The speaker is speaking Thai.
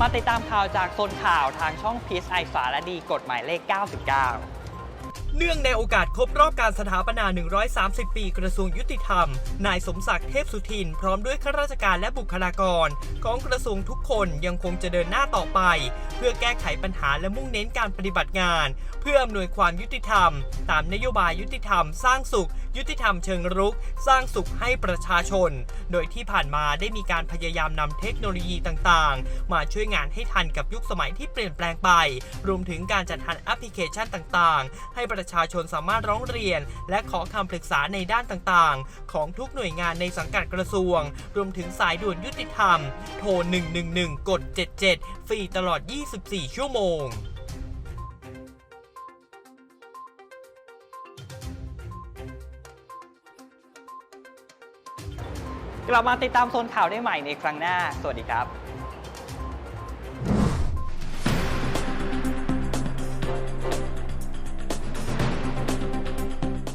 มาติดตามข่าวจากโซนข่าวทางช่องพีซไอสารดีกฎหมายเลข 99 เนื่องในโอกาสครบรอบการสถาปนา 130 ปีกระทรวงยุติธรรม นายสมศักดิ์เทพสุทิน พร้อมด้วยข้าราชการและบุคลากร ของกระทรวงทุกคนยังคงจะเดินหน้าต่อไป เพื่อแก้ไขปัญหาและมุ่งเน้นการปฏิบัติงาน เพื่ออำนวยความยุติธรรม ตามนโยบายยุติธรรม สร้างสุข ยุติธรรมเชิงรุก สร้างสุขให้ประชาชน โดยที่ผ่านมาได้มีการพยายามนำเทคโนโลยีต่างๆ มาช่วยงานให้ทันกับยุคสมัยที่เปลี่ยนแปลงไป รวมถึงการจัดทำแอปพลิเคชันต่างๆให้ประชาชนสามารถร้องเรียน และขอคำปรึกษาในด้านต่างๆ ของทุกหน่วยงานในสังกัดกระทรวง รวมถึงสายด่วนยุติธรรม โทร 111 กด 77 ฟรีตลอด 24 ชั่วโมงกลับมาติดตามโซนข่าวได้ใหม่ในครั้งหน้า สวัสดีครับ